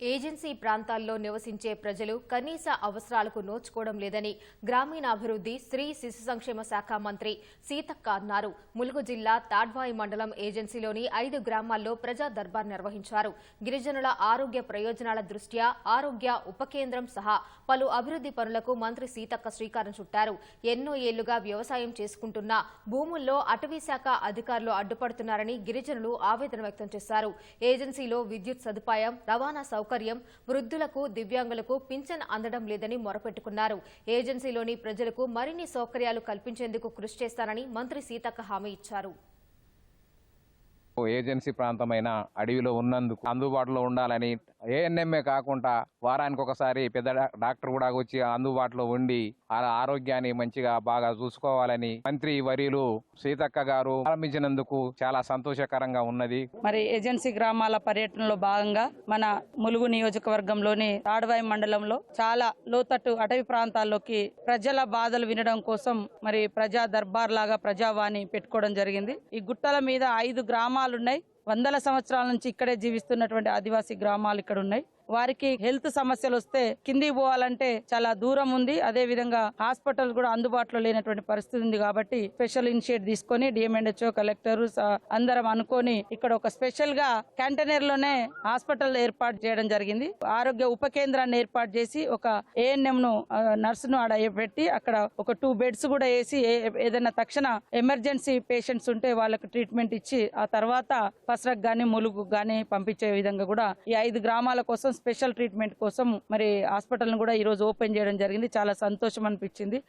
Agency ప్రాంతాల్లో నివసించే ప్రజలు కనీస అవసరాలకు నోచుకోవడం లేదని గ్రామీణాభివృద్ధి స్త్రీ శిశు సంక్షేమ శాఖ మంత్రి సీతక్క అన్నారు. ములుగు జిల్లా తాడ్వాయి మండలం ఏజెన్సీలోని ఐదు గ్రామాల్లో ప్రజా దర్బార్ నిర్వహించారు. గిరిజనుల ఆరోగ్య ప్రయోజనాల దృష్ట్యా ఆరోగ్య ఉప కేంద్రం సహా పలు అభివృద్ధి పనులకు మంత్రి సీతక్క శ్రీకారం చుట్టారు. ఎన్నో ఏళ్ళుగా వ్యవసాయం చేసుకుంటున్న భూముల్లో అటవీ శాఖ అధికారులు అడ్డుపడుతున్నారని గిరిజనులు ఆవేదన వ్యక్తం చేశారు. ఏజెన్సీలో విద్యుత్ సదుపాయం రవాణా సౌకర్యం వృద్ధులకు దివ్యాంగులకు పింఛన్ అందడం లేదని మొరపెట్టుకున్నారు. ఏజెన్సీలోని ప్రజలకు మరిన్ని సౌకర్యాలు కల్పించేందుకు కృషి చేస్తానని మంత్రి సీతక్క హామీ ఇచ్చారు. ఏజెన్సీ ప్రాంతమైన అడవిలో ఉన్నందుకు అందుబాటులో ఉండాలని ఏఎన్ఎంఏ కాకుండా వారానికి ఒకసారి పెద్ద డాక్టర్ కూడా వచ్చి అందుబాటులో ఉండి ఆ ఆరోగ్యాన్ని మంచిగా బాగా చూసుకోవాలని మంత్రి వరిలు సీతక్క గారు ప్రారంభించినందుకు చాలా సంతోషకరంగా ఉన్నది. మరి ఏజెన్సీ గ్రామాల పర్యటనలో భాగంగా మన ములుగు నియోజకవర్గంలోని తాడవాయి మండలంలో చాలా లోతట్టు అటవీ ప్రాంతాల్లోకి ప్రజల బాధలు వినడం కోసం మరి ప్రజా దర్బార్ లాగా ప్రజావాణి పెట్టుకోవడం జరిగింది. ఈ గుట్టల మీద ఐదు గ్రామాలు ఉన్నాయి వందల సంవత్సరాల నుంచి ఇక్కడే జీవిస్తున్నటువంటి ఆదివాసీ గ్రామాలు ఇక్కడ ఉన్నాయి వారికి హెల్త్ సమస్యలు వస్తే కిందికి పోవాలంటే చాలా దూరం ఉంది. అదే విధంగా హాస్పిటల్ కూడా అందుబాటులో లేనటువంటి పరిస్థితి ఉంది కాబట్టి స్పెషల్ ఇనిషియేట్ తీసుకొని D M and H O collector అందరం అనుకొని ఇక్కడ ఒక స్పెషల్గా కంటైనర్లోనే హాస్పిటల్ ఏర్పాటు చేయడం జరిగింది. ఆరోగ్య ఉప కేంద్రాన్ని ఏర్పాటు చేసి ఒక ఏఎన్ఎం ను నర్సు ను ఆడ పెట్టి అక్కడ ఒక టూ బెడ్స్ కూడా వేసి ఏ- ఏదైనా తక్షణ ఎమర్జెన్సీ పేషెంట్స్ ఉంటే వాళ్ళకి ట్రీట్మెంట్ ఇచ్చి ఆ తర్వాత పసరకు గాని ములుగు గాని పంపించే విధంగా కూడా ఈ ఐదు గ్రామాల కోసం స్పెషల్ ట్రీట్మెంట్ కోసం మరి హాస్పిటల్ను కూడా ఈరోజు ఓపెన్ చేయడం జరిగింది. చాలా సంతోషం అనిపించింది.